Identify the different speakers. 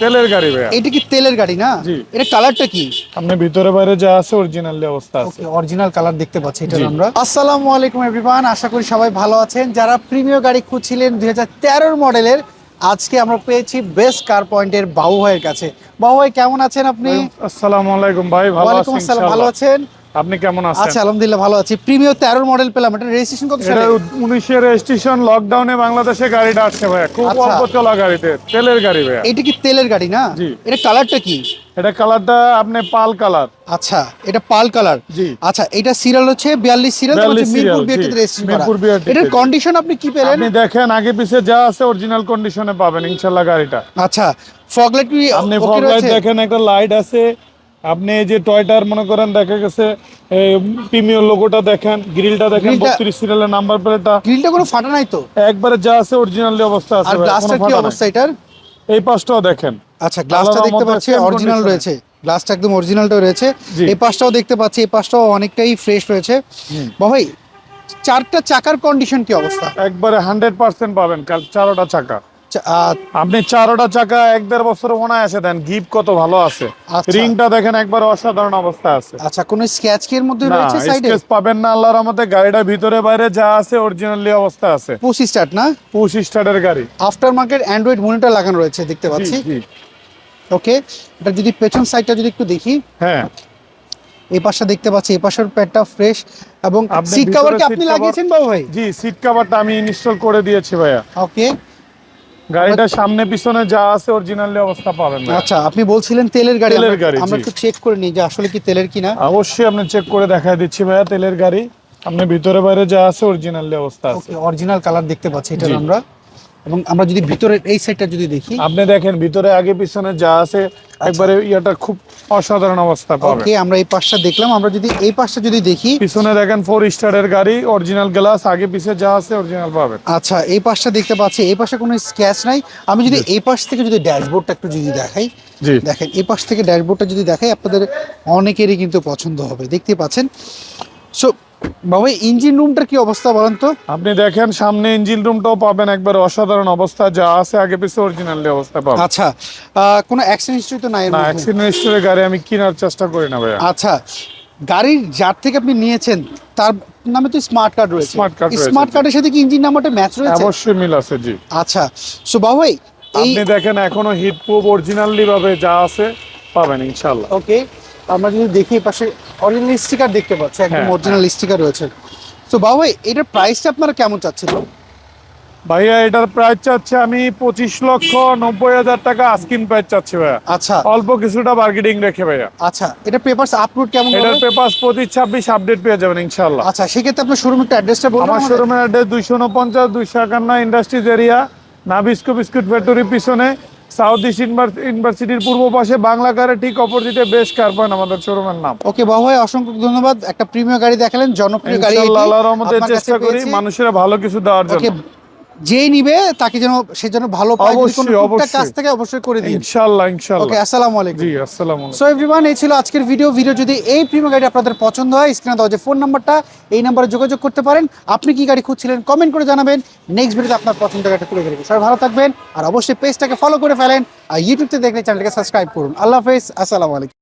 Speaker 1: তেলের গাড়ি ভাইয়া।
Speaker 2: এটা কি তেলের গাড়ি না। এটা কালারটা কি?
Speaker 1: আপনি ভিতরে বাইরে যা আছে অরিজিনাল অবস্থা আছে।
Speaker 2: ওকে অরিজিনাল কালার দেখতে পাচ্ছি এটা আমরা। আসসালামু আলাইকুম এভরিওয়ান আশা করি সবাই ভালো আছেন। যারা প্রিমিয় গাড়ি খুঁজছিলেন দুই হাজার তেরোর মডেলের আজকে আমরা পেয়েছি বেস্ট কার পয়েন্টের বাবু ভাইয়ের কাছে। বাবু ভাই কেমন আছেন আপনি?
Speaker 1: আসসালামু আলাইকুম ভাই ভালো আছেন
Speaker 2: আসসালাম ভালো আছেন?
Speaker 1: আপনি কেমন আছেন?
Speaker 2: আচ্ছা আলহামদুলিল্লাহ ভালো আছি। প্রিমিয় তেরোর মডেল পেলাম। এটা রেজিস্ট্রেশন কত
Speaker 1: এটা
Speaker 2: সালে
Speaker 1: উনিশের রেজিস্ট্রেশন লকডাউনে বাংলাদেশে গাড়িটা আসছে ভাইয়া। খুব
Speaker 2: আচ্ছা।
Speaker 1: অল্প চলা গাড়িতে তেলের গাড়ি ভাইয়া।
Speaker 2: এটা কি তেলের গাড়ি না?
Speaker 1: জি।
Speaker 2: এটা কালারটা কি?
Speaker 1: এটা কালারটা আপনি পাল কালার
Speaker 2: আচ্ছা এটা পাল কালার
Speaker 1: জি।
Speaker 2: আচ্ছা এটা সিরিয়াল হচ্ছে বিয়াল্লিশ সিরিয়াল
Speaker 1: 42
Speaker 2: মিরপুর
Speaker 1: জি।
Speaker 2: রেজিস্ট্রেশন করা। এটার কন্ডিশন আপনি কি পেলেন?
Speaker 1: আপনি দেখেন আগে পিছে যা আছে অরিজিনাল কন্ডিশনে পাবেন ইনশাল্লাহ গাড়িটা।
Speaker 2: আচ্ছা ফগলাইট কি
Speaker 1: আপনি
Speaker 2: ওকে
Speaker 1: ফগ লাইট দেখেন একটা লাইট আছে। আপনি এই যে টয়টার মনে করেন দেখা গেছে প্রিমিয়ার লোগোটা দেখেন গ্রিলটা দেখেন
Speaker 2: গ্রিলটা-
Speaker 1: বত্রিশ সিরিয়ালের নাম্বার প্লেটটা
Speaker 2: গ্রিলটা কোনো ফাটা নাই তো?
Speaker 1: একবারে যা আছে অরিজিনালি অবস্থা আছে
Speaker 2: আর গ্লাসটার কি অবস্থা এটার?
Speaker 1: এই পাশটাও দেখেন।
Speaker 2: আচ্ছা গ্লাসটা দেখতে পাচ্ছি অরিজিনাল রয়েছে। গ্লাসটা একদম অরিজিনালটা রয়েছে। এই পাশটাও দেখতে পাচ্ছি এই পাশটাও অনেকটাই ফ্রেশ রয়েছে। ভাই চারটা চাকার কন্ডিশন কি অবস্থা?
Speaker 1: একবারে হান্ড্রেড পার্সেন্ট পাবেন চারোটা চাকা। আপনি চারোটা চাকা এক দেড় বছর মনে আসে দেন গিপ কত ভালো আছে।
Speaker 2: আচ্ছা।
Speaker 1: রিংটা দেখেন একবার অসাধারণ অবস্থা আছে।
Speaker 2: আচ্ছা কোন স্কেচ কি এর মধ্যে রয়েছে সাইডে?
Speaker 1: স্কেচ পাবেন না আল্লাহর রহমতে গাড়িটা ভিতরে বাইরে যা আছে অরিজিনালি অবস্থা আছে।
Speaker 2: পুশ স্টার্ট না?
Speaker 1: পুশ স্টার্টের গাড়ি।
Speaker 2: আফটার মার্কেট অ্যান্ড্রয়েড মনিটর লাগানো রয়েছে দেখতে পাচ্ছি। ওকে এটা যদি পেছন সাইডটা যদি একটু দেখি।
Speaker 1: হ্যাঁ।
Speaker 2: এই পাশটা দেখতে পাচ্ছি এই পাশের প্যাডটা ফ্রেশ এবং সিট কভার কি আপনি লাগিয়েছেন বাবু ভাই?
Speaker 1: জি সিট কভারটা আমি ইনস্টল করে দিয়েছি ভাইয়া।
Speaker 2: ওকে।
Speaker 1: গাড়িটা সামনে পিছনে যা আছে অরিজিনালি অবস্থা পাবেন না।
Speaker 2: আচ্ছা আপনি বলছিলেন তেলের গাড়ি
Speaker 1: তেলের
Speaker 2: আমরা-
Speaker 1: গাড়ি,
Speaker 2: আমরা একটু চেক করে নিই যে আসলে কি তেলের কিনা।
Speaker 1: অবশ্যই আপনি চেক করে দেখায় দিচ্ছি ভাইয়া তেলের গাড়ি। আপনি ভিতরে বাইরে যা আছে অরিজিনালি অবস্থা আছে।
Speaker 2: ওকে অরিজিনাল কালার দেখতে পাচ্ছি এটা আমরা। এবং আমরা যদি ভিতরের এই সাইডটা যদি দেখি
Speaker 1: আপনি দেখেন ভিতরে আগে পিছনে যা আছে একবারে ইয়াটা খুব অসাধারণ অবস্থা পাবেন
Speaker 2: ওকে আমরা এই পাশটা দেখলাম। আমরা যদি এই পাশটা যদি দেখি
Speaker 1: পিছনে দেখেন ফোর স্টারের গাড়ি অরিজিনাল গ্লাস আগে পিছে যা আছে অরিজিনাল পাবেন।
Speaker 2: আচ্ছা এই পাশটা দেখতে পাচ্ছি। এই পাশে কোনো স্ক্যাচ নাই। আমি যদি এই পাশ থেকে যদি ড্যাশবোর্ডটা একটু যদি দেখাই
Speaker 1: জি।
Speaker 2: দেখেন এই পাশ থেকে ড্যাশবোর্ডটা যদি দেখাই আপনাদের অনেকেরই কিন্তু পছন্দ হবে। দেখতে পাচ্ছেন? সো বাবা ইঞ্জিন রুমটার কি অবস্থা বলেন তো?
Speaker 1: আপনি দেখেন সামনে ইঞ্জিন রুমটাও পাবেন একবার অসাধারণ অবস্থা যা আছে আগে পিছে অরিজিনালি অবস্থা পাবেন।
Speaker 2: আচ্ছা কোনো অ্যাক্সিডেন্ট হিস্ট্রি তো নাই
Speaker 1: না? অ্যাক্সিডেন্ট হিস্টোরি গাড়ি আমি কেনার চেষ্টা করি না ভাইয়া।
Speaker 2: আচ্ছা গাড়ির যার থেকে আপনি নিয়েছেন তার নামে তো স্মার্ট কার্ড রয়েছে।
Speaker 1: Card রয়েছে,
Speaker 2: স্মার্ট কার্ডের সাথে কি ইঞ্জিন নাম্বারটা ম্যাচ রয়েছে?
Speaker 1: অবশ্যই মিল আছে জি।
Speaker 2: আচ্ছা সো বাবু
Speaker 1: আপনি দেখেন এখনও হিট প্রুফ অরিজিনালি ভাবে যা আছে পাবেন ইনশাল্লাহ
Speaker 2: ওকে আমরা যদি দেখি পাশে অরিজিনাল স্টিকার দেখতে পাচ্ছি একদম
Speaker 1: হ্যাঁ,
Speaker 2: অরিজিনাল স্টিকার রয়েছে। তো বাবু ভাই এটার প্রাইসটা আপনারা কেমন চাচ্ছেন?
Speaker 1: ভাইয়া এটার প্রাইস চাচ্ছে আমি পঁচিশ লক্ষ নব্বই হাজার টাকা আস্কিন প্রাইস চাচ্ছি ভাইয়া।
Speaker 2: আচ্ছা।
Speaker 1: অল্প কিছুটা বার্গেটিং রেখে ভাইয়া।
Speaker 2: আচ্ছা এটা পেপারস আপলোড কেমন
Speaker 1: এটার? পেপার পঁচিশ ছাব্বিশ আপডেট পেয়ে যাবেন ইনশাল্লাহ
Speaker 2: আচ্ছা সেক্ষেত্রে আপনার শোরুম একটা অ্যাড্রেসটা বলুন
Speaker 1: আমার শোরুমের অ্যাড্রেস দুইশো উনপঞ্চাশ দুইশো একান্ন ইন্ডাস্ট্রিজ এরিয়া নাবিস্কো বিস্কুট ফ্যাক্টরির পিছনে। সাউথ ইস্ট ইউনিভার্সিটির পূর্ব পাশে বাংলা কারে ঠিক অপোজিটে বেশ কার্বন আমাদের শোরুমের নাম।
Speaker 2: ওকে বাবা ভাই অসংখ্য ধন্যবাদ। একটা প্রিমিয়ার গাড়ি দেখালেন জনপ্রিয় গাড়ি।
Speaker 1: আল্লাহর রহমতে চেষ্টা করি মানুষের ভালো কিছু দেওয়ার জন্য।
Speaker 2: যেই নিবে তাকে যেন সে যেন ভালো পায় যদি
Speaker 1: অবশ্যই,
Speaker 2: কাজ থেকে অবশ্যই করে দিন।
Speaker 1: ইনশাল্লাহ ইনশাল্লাহ।
Speaker 2: ওকে আসসালামু আলাইকুম।
Speaker 1: জি আসসালামু আলাইকুম।
Speaker 2: সো এভরিওয়ান এই ছিল আজকের ভিডিও ভিডিও যদি এই প্রিমিয়ার গাড়ি আপনাদের পছন্দ হয় স্ক্রিনে দেওয়া যে ফোন নাম্বারটা এই নাম্বারে যোগাযোগ করতে পারেন। আপনি কি গাড়ি খুঁজছিলেন কমেন্ট করে জানাবেন। নেক্সট ভিডিওতে আপনার পছন্দের গাড়িটা তুলে ধরবো। সবাই ভালো থাকবেন আর অবশ্যই পেজটাকে ফলো করে ফেলেন আর ইউটিউবতে দেখলে চ্যানেলটাকে সাবস্ক্রাইব করুন। আল্লাহ হাফেজ আসসালামু আলাইকুম।